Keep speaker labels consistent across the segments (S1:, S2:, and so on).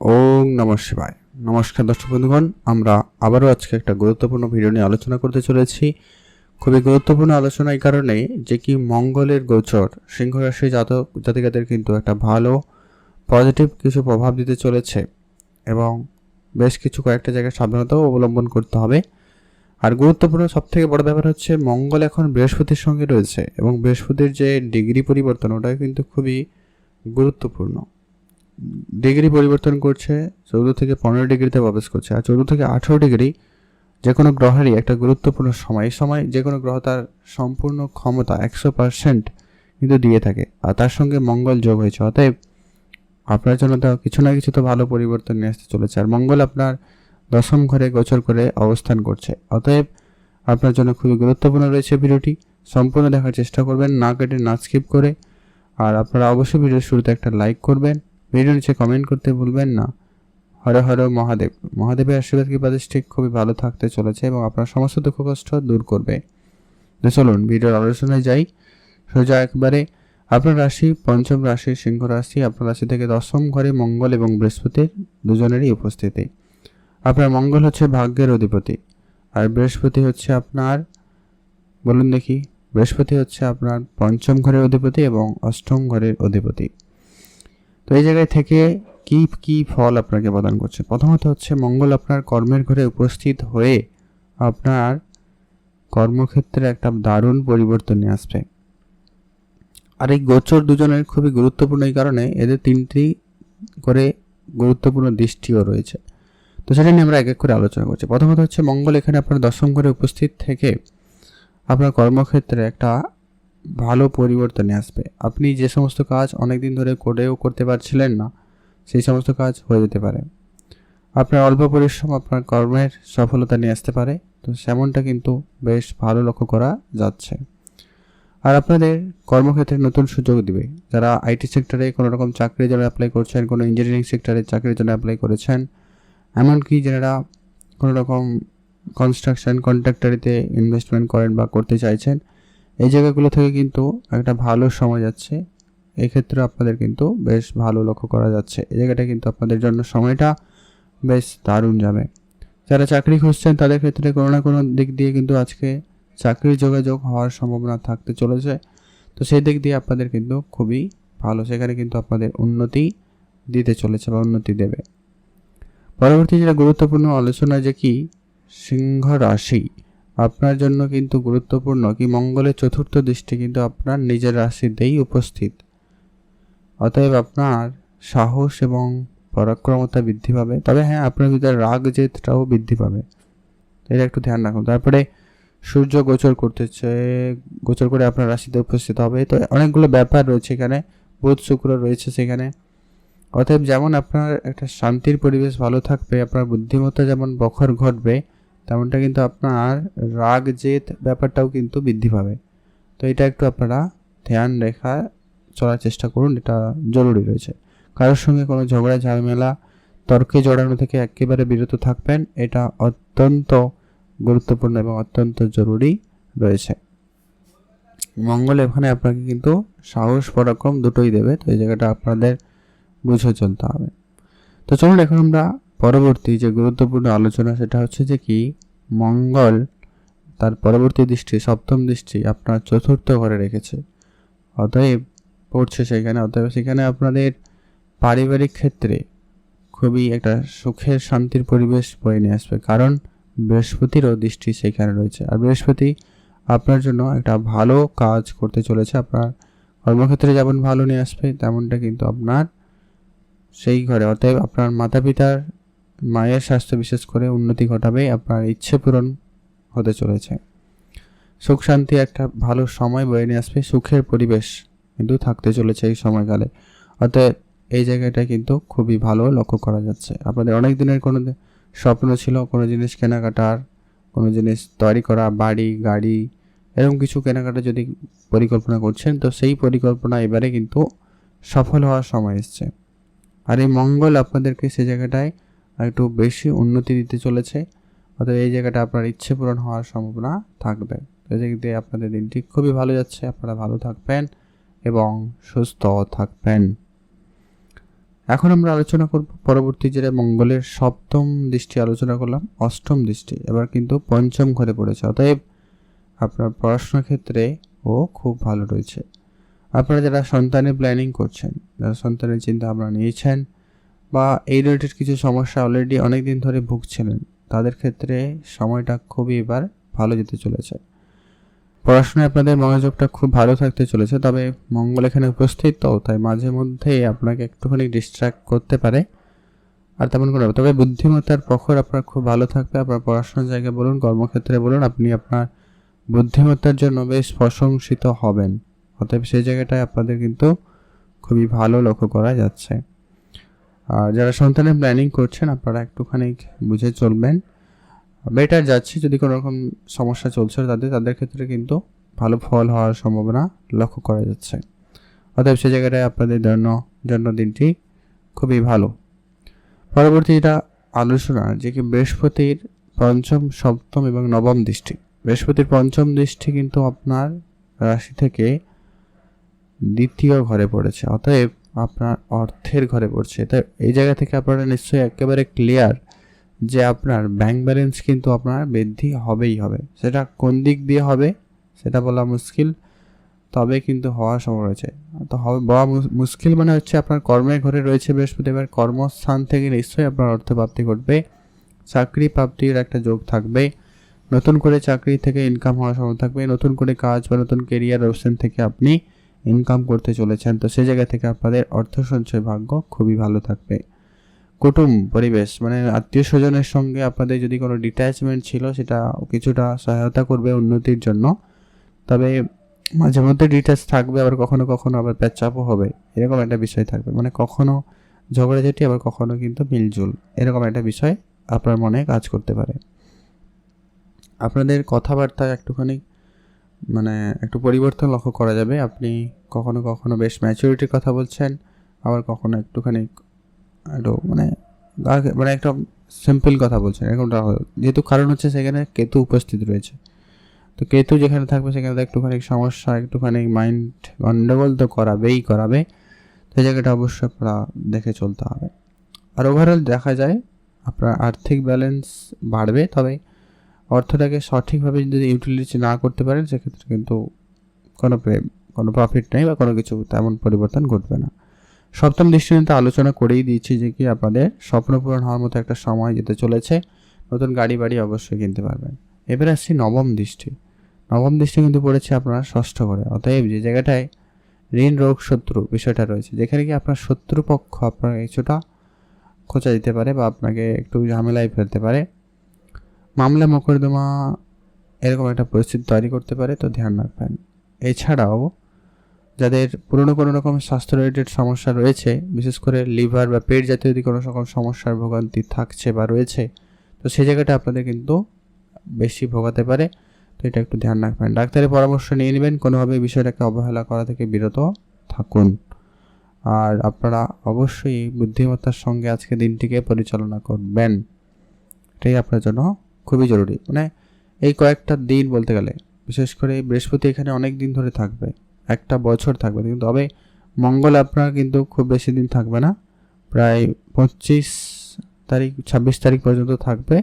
S1: ওম নম শিবায়। নমস্কার দর্শক বন্ধুগণ, আমরা আবারও আজকে একটা গুরুত্বপূর্ণ ভিডিও নিয়ে আলোচনা করতে চলেছি। খুবই গুরুত্বপূর্ণ আলোচনা এই কারণে যে কি মঙ্গলের গোচর সিংহ রাশি জাতক, জাতিকাদের কিন্তু একটা ভালো পজিটিভ কিছু প্রভাব দিতে চলেছে এবং বেশ কিছু কয়েকটা জায়গায় সাবধানতাও অবলম্বন করতে হবে। আর গুরুত্বপূর্ণ সবথেকে বড় ব্যাপার হচ্ছে, মঙ্গল এখন বৃহস্পতির সঙ্গে রয়েছে এবং বৃহস্পতির যে ডিগ্রি পরিবর্তন ওটা কিন্তু খুবই গুরুত্বপূর্ণ। ডিগ্রি পরিবর্তন করছে, চৌদ্দ থেকে পনেরো ডিগ্রিতে প্রবেশ করছে। আর চৌদ্দ থেকে আঠেরো ডিগ্রি যে কোনো গ্রহেরই একটা গুরুত্বপূর্ণ সময়। এই সময় যে কোনো গ্রহ তার সম্পূর্ণ ক্ষমতা একশো পার্সেন্ট কিন্তু দিয়ে থাকে। আর তার সঙ্গে মঙ্গল যোগ হয়েছে। অতএব আপনার জন্য তো কিছু না কিছু তো ভালো পরিবর্তন নিয়ে আসতে চলেছে। আর মঙ্গল আপনার দশম ঘরে গোচর করে অবস্থান করছে। অতএব আপনার জন্য খুবই গুরুত্বপূর্ণ রয়েছে ভিডিওটি। সম্পূর্ণ দেখার চেষ্টা করবেন, না কেটে না স্কিপ করে। আর আপনারা অবশ্যই ভিডিওর শুরুতে একটা লাইক করবেন। ভিডিও নিচে কমেন্ট করতে ভুলবেন না। হর হর মহাদেব। মহাদেবের আশীর্বাদ কৃপা ঠিক খুবই ভালো থাকতে চলেছে এবং আপনার সমস্ত দুঃখ কষ্ট দূর করবে। তো চলুন, ভিডিওর আলোচনায় যাই। সোজা একবারে, আপনার রাশি, পঞ্চম রাশি, সিংহ রাশি, আপনার রাশি থেকে দশম ঘরে মঙ্গল এবং বৃহস্পতির দুজনেরই উপস্থিতি। আপনার মঙ্গল হচ্ছে ভাগ্যের অধিপতি। আর বৃহস্পতি হচ্ছে আপনার, বলুন দেখি, বৃহস্পতি হচ্ছে আপনার পঞ্চম ঘরের অধিপতি এবং অষ্টম ঘরের অধিপতি। তো এই জায়গায় থেকে কি কি ফল আপনাকে প্রদান করছে? প্রথমত হচ্ছে মঙ্গল আপনার কর্মের ঘরে উপস্থিত হয়ে আপনার কর্মক্ষেত্রে একটা দারুণ পরিবর্তন আসবে। আর এই গোচর দুজনের খুবই গুরুত্বপূর্ণ এই কারণে এদের তিনটি করে গুরুত্বপূর্ণ দৃষ্টিও রয়েছে। তো সেটা নিয়ে আমরা এক এক করে আলোচনা করছি। প্রথমত হচ্ছে মঙ্গল এখানে আপনার দশম ঘরে উপস্থিত থেকে আপনার কর্মক্ষেত্রে একটা ভালো পরিবর্তনে আসবে। আপনি যে সমস্ত কাজ অনেক দিন ধরে করেও করতে পারছিলেন না, সেই সমস্ত কাজ হয়ে যেতে পারে। আপনার অল্প পরিশ্রম আপনার কর্মের সফলতা নিয়ে আসতে পারে, তো সেমনটা কিন্তু বেশ ভালো লক্ষ্য করা যাচ্ছে। আর আপনাদের কর্মক্ষেত্রে নতুন সুযোগ দিবে। যারা আইটি সেক্টরে কোনো রকম চাকরির জন্য অ্যাপ্লাই করছেন, কোনো ইঞ্জিনিয়ারিং সেক্টরে চাকরির জন্য অ্যাপ্লাই করেছেন, এমনকি যারা কোনো রকম কনস্ট্রাকশন কন্ট্রাক্টারিতে ইনভেস্টমেন্ট করেন বা করতে চাইছেন এই জায়গাগুলো থেকে কিন্তু একটা ভালো সময় যাচ্ছে। এক্ষেত্রে আপনাদের কিন্তু বেশ ভালো লক্ষ্য করা যাচ্ছে। এই জায়গাটা কিন্তু আপনাদের জন্য সময়টা বেশ দারুণ যাবে। যারা চাকরি খুঁজছেন, তাদের ক্ষেত্রে কোনো না কোনো দিক দিয়ে কিন্তু আজকে চাকরির যোগাযোগ হওয়ার সম্ভাবনা থাকতে চলেছে। তো সেই দিক দিয়ে আপনাদের কিন্তু খুবই ভালো। সেখানে কিন্তু আপনাদের উন্নতি দিতে চলেছে বা উন্নতি দেবে। পরবর্তী যেটা গুরুত্বপূর্ণ আলোচনা যে কি? সিংহ রাশি। আপনার জন্য কিন্তু গুরুত্বপূর্ণ কি মঙ্গলের চতুর্থ দৃষ্টি কিন্তু আপনার নিজের রাশিতেই উপস্থিত। অতএব আপনার সাহস এবং পরাক্রমতা বৃদ্ধি পাবে। তবে হ্যাঁ আপনার ভিতরে রাগ, জেদটাও বৃদ্ধি পাবে। এটা একটু ধ্যান রাখুন। তারপরে সূর্য গোচর করতেছে, গোচর করে আপনার রাশিতে উপস্থিত হবে। তো অনেকগুলো ব্যাপার রয়েছে এখানে। বুধ, শুক্র রয়েছে সেখানে। অতএব যেমন আপনার একটা শান্তির পরিবেশ ভালো থাকবে, আপনার বুদ্ধিমত্তা যেমন বখর ঘটবে তেমনটা কিন্তু আপনার রাগ, জেদ ব্যাপারটাও কিন্তু বৃদ্ধি পাবে। তো এটা একটু আপনারা ধ্যান রেখা চলার চেষ্টা করুন, এটা জরুরি রয়েছে। কারোর সঙ্গে কোনো ঝগড়া, ঝামেলা, তর্কে জড়ানো থেকে একেবারে বিরত থাকবেন, এটা অত্যন্ত গুরুত্বপূর্ণ এবং অত্যন্ত জরুরি রয়েছে। মঙ্গল এখানে আপনাকে কিন্তু সাহস, পরাক্রম দুটোই দেবে, তো এই জায়গাটা আপনাদের বুঝে চলতে হবে। তো চলুন, এখন আমরা পরবর্তী যে গুরুত্বপূর্ণ আলোচনা সেটা হচ্ছে যে কি, মঙ্গল তার পরবর্তী দৃষ্টি, সপ্তম দৃষ্টি আপনার চতুর্থ ঘরে রেখেছে। অতএব পড়ছে সেখানে, অতএব সেখানে আপনাদের পারিবারিক ক্ষেত্রে খুবই একটা সুখের, শান্তির পরিবেশ বয়ে নিয়ে আসবে। কারণ বৃহস্পতিরও দৃষ্টি সেখানে রয়েছে। আর বৃহস্পতি আপনার জন্য একটা ভালো কাজ করতে চলেছে। আপনার কর্মক্ষেত্রে যেমন ভালো নিয়ে আসবে, তেমনটা কিন্তু আপনার সেই ঘরে। অতএব আপনার মাতা পিতার মায়ের স্বাস্থ্য বিশেষ করে উন্নতি ঘটাবে, আপনার ইচ্ছে পূরণ হতে চলেছে। সুখ শান্তি একটা ভালো সময় বয়ে নিয়ে আসবে, সুখের পরিবেশ কিন্তু থাকতে চলেছে এই সময়কালে। অতএব এই জায়গাটা কিন্তু খুবই ভালো লক্ষ্য করা যাচ্ছে। আপনাদের অনেক দিনের কোনো স্বপ্ন ছিল, কোনো জিনিস কেনাকাটার, কোনো জিনিস তৈরি করা, বাড়ি, গাড়ি, এরকম কিছু কেনাকাটা যদি পরিকল্পনা করছেন, তো সেই পরিকল্পনা এবারে কিন্তু সফল হওয়ার সময় এসছে। আর এই মঙ্গল আপনাদেরকে সে জায়গাটায় একটু বেশি উন্নতি দিতে চলেছে। অর্থাৎ এই জায়গাটা আপনার ইচ্ছে পূরণ হওয়ার সম্ভাবনা থাকবে। এই দিয়ে আপনাদের দিনটি খুবই ভালো যাচ্ছে। আপনারা ভালো থাকবেন এবং সুস্থ থাকবেন। এখন আমরা আলোচনা করব পরবর্তী যেটা মঙ্গলের সপ্তম দৃষ্টি আলোচনা করলাম, অষ্টম দৃষ্টি। এবার কিন্তু পঞ্চম ঘরে পড়েছে। অতএব আপনার পড়াশোনার ক্ষেত্রে ও খুব ভালো রয়েছে। আপনারা যারা সন্তানের প্ল্যানিং করছেন, যারা সন্তানের চিন্তা ভাবনা নিয়েছেন বা এই রিলেটেড কিছু সমস্যা অলরেডি অনেক দিন ধরে ভুগছিলেন। তাদের ক্ষেত্রে সময়টা খুবই এবার ভালো যেতে চলেছে। পড়াশোনায় আপনাদের মনোযোগটা খুব ভালো থাকতে চলেছে, তবে মঙ্গল এখানে উপস্থিত, তো তাই মাঝে মধ্যে আপনাকে একটুখানি ডিস্ট্র্যাক্ট করতে পারে। আর তেমন কোনো তবে বুদ্ধিমত্তার প্রখর আপনার খুব ভালো থাকবে। আপনার পড়াশোনার জায়গায় বলুন, কর্মক্ষেত্রে বলুন, আপনি আপনার বুদ্ধিমত্তার জন্য বেশ প্রশংসিত হবেন। অতএব সেই জায়গাটায় আপনাদের কিন্তু খুবই ভালো লক্ষ্য করা যাচ্ছে। আর যারা সন্তানের প্ল্যানিং করছেন, আপনারা একটুখানি বুঝে চলবেন। বেটার যাচ্ছে, যদি কোনো রকম সমস্যা চলছে তাদের তাদের ক্ষেত্রে কিন্তু ভালো ফল হওয়ার সম্ভাবনা লক্ষ্য করা যাচ্ছে। অতএব সে জায়গাটায় আপনাদের জন্য জন্মদিনটি খুবই ভালো। পরবর্তী যেটা আলোচনা, যে কি বৃহস্পতির পঞ্চম, সপ্তম এবং নবম দৃষ্টি। বৃহস্পতির পঞ্চম দৃষ্টি কিন্তু আপনার রাশি থেকে দ্বিতীয় ঘরে পড়েছে। অতএব আপনার অর্থের ঘরে পড়ছে। তাই এই জায়গা থেকে আপনারা নিশ্চয়ই একেবারে ক্লিয়ার যে আপনার ব্যাংক ব্যালেন্স কিন্তু আপনার বৃদ্ধি হবেই হবে। সেটা কোন দিক দিয়ে হবে সেটা বলা মুশকিল, তবে কিন্তু হওয়ার সম্ভব রয়েছে তো হবে, বলা মুশকিল মানে হচ্ছে আপনার কর্মের ঘরে রয়েছে বৃহস্পতিবার, কর্মস্থান থেকে নিশ্চয়ই আপনার অর্থ প্রাপ্তি ঘটবে, চাকরি প্রাপ্তির একটা যোগ থাকবে, নতুন করে চাকরি থেকে ইনকাম হওয়ার সম্ভব থাকবে, নতুন করে কাজ বা নতুন কেরিয়ার অপশন থেকে আপনি ইনকাম করতে চলেছেন, তো সেই জায়গা থেকে আপনাদের অর্থ সঞ্চয় ভাগ্য খুবই ভালো থাকবে। কুটুম, পরিবেশ মানে আত্মীয় স্বজনের সঙ্গে আপনাদের যদি কোনো ডিট্যাচমেন্ট ছিল, সেটা কিছুটা সহায়তা করবে উন্নতির জন্য। তবে মাঝে মধ্যে ডিট্যাচ থাকবে, আবার কখনো কখনো আবার প্যাচাপও হবে। এরকম একটা বিষয় থাকবে। মানে কখনো ঝগড়াঝাটি, আবার কখনো কিন্তু মিলজুল। এরকম একটা বিষয় আপনার মনে কাজ করতে পারে। আপনাদের কথাবার্তা একটুখানি মানে একটু পরিবর্তন লক্ষ্য করা যাবে। আপনি কখনো কখনো বেশ ম্যাচুরিটির কথা বলছেন, আবার কখনো একটুখানি একটু মানে মানে একটা সিম্পল কথা বলছেন এরকমটা যেহেতু কারণ হচ্ছে সেখানে কেতু উপস্থিত রয়েছে। তো কেতু যেখানে থাকবে সেখানে তো একটুখানি সমস্যা, একটুখানি মাইন্ড গন্ডগোল তো করাবেই করাবে। সেই জায়গাটা অবশ্যই আপনারা দেখে চলতে হবে। আর ওভারঅল দেখা যায়, আপনার আর্থিক ব্যালেন্স বাড়বে, তবে অর্থটাকে সঠিকভাবে যদি ইউটিলিটি না করতে পারেন, সেক্ষেত্রে কিন্তু কোনো কোনো প্রফিট নেই বা কোনো কিছু তেমন পরিবর্তন ঘটবে না। সপ্তম দৃষ্টিতে আলোচনা করেই দিয়েছি যে কি আপনাদের স্বপ্ন পূরণ হওয়ার মতো একটা সময় যেতে চলেছে, নতুন গাড়ি বাড়ি অবশ্যই কিনতে পারবেন। এবার আসছি নবম দৃষ্টি। নবম দৃষ্টি কিন্তু পড়েছে আপনার ষষ্ঠ ঘরে। অতএব যে জায়গাটায় ঋণ রোগ শত্রু বিষয়টা রয়েছে, যেখানে কি আপনার শত্রুপক্ষ আপনার কিছুটা খোঁচা দিতে পারে বা আপনাকে একটু ঝামেলায় ফেলতে পারে মামলা মোকদ্দমা এরকম একটা পরিস্থিতি তৈরি করতে পারে, তো ধ্যান রাখবেন। এছাড়াও যাদের পুরনো কোনো রকম স্বাস্থ্য রিলেটেড সমস্যা রয়েছে, বিশেষ করে লিভার বা পেট জাতীয় যদি কোনো রকম সমস্যার ভোগান্তি থাকছে বা রয়েছে, তো সেই জায়গাটা আপনাদের কিন্তু বেশি ভোগাতে পারে। তো এটা একটু ধ্যান রাখবেন। ডাক্তারের পরামর্শ নিয়ে নেবেন, কোনোভাবে বিষয়টাকে অবহেলা করা থেকে বিরত থাকুন। আর আপনারা অবশ্যই বুদ্ধিমত্তার সঙ্গে আজকে দিনটিকে পরিচালনা করবেন। এটাই আপনার জন্য খুবই জরুরি। মানে এই কয়েকটা দিন বলতে গেলে, বিশেষ করে বৃহস্পতি এখানে অনেক দিন ধরে থাকবে, একটা বছর থাকবে কিন্তু, তবে মঙ্গল আপনার কিন্তু খুব বেশি দিন থাকবে না। প্রায় পঁচিশ তারিখ, ছাব্বিশ তারিখ পর্যন্ত থাকবে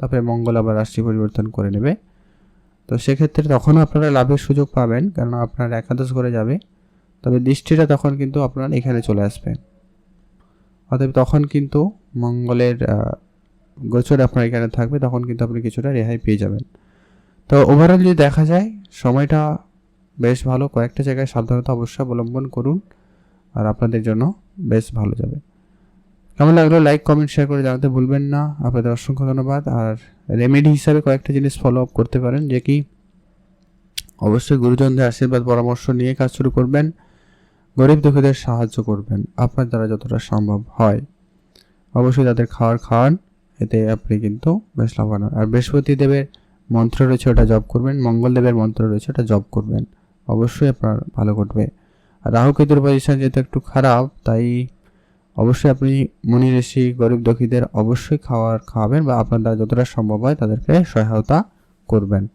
S1: তারপরে মঙ্গল আবার রাশি পরিবর্তন করে নেবে। তো সেক্ষেত্রে তখনও আপনারা লাভের সুযোগ পাবেন, কারণ আপনার একাদশ করে যাবে, তবে দৃষ্টিটা তখন কিন্তু আপনার এখানে চলে আসবে। অতএব তখন কিন্তু মঙ্গলের গোচর আপনার এখানে থাকবে, তখন কিন্তু আপনি কিছুটা রেহাই পেয়ে যাবেন। তো ওভারঅল যদি দেখা যায়, সময়টা বেশ ভালো। কয়েকটা জায়গায় সাবধানতা অবশ্যই অবলম্বন করুন, আর আপনাদের জন্য বেশ ভালো যাবে। কেমন লাগল? লাইক কমেন্ট শেয়ার করে জানাতে ভুলবেন না। আপনাদের অসংখ্য ধন্যবাদ। আর রেমেডি হিসাবে কয়েকটা জিনিস ফলো আপ করতে পারেন, যে কি, অবশ্যই গুরুজনদের আশীর্বাদ, পরামর্শ নিয়ে কাজ শুরু করবেন। গরিব দুঃখীদের সাহায্য করবেন, আপনার দ্বারা যতটা সম্ভব হয়। অবশ্যই তাদের খাওয়ার খাওয়ান। এতে আপনি কিন্তু বেশ লাভবান হন। আর বৃহস্পতি দেবের মন্ত্র রয়েছে, ওটা জব করবেন। মঙ্গলদেবের মন্ত্র রয়েছে, ওটা জব করবেন। অবশ্যই আপনার ভালো ঘটবে। আর রাহু কেতুর পজিশন যেহেতু একটু খারাপ, তাই অবশ্যই আপনি মনি ঋষি, গরিব দুঃখীদের অবশ্যই খাওয়ার, খাওয়াবেন বা আপনার দ্বারা যতটা সম্ভব হয় তাদেরকে সহায়তা করবেন।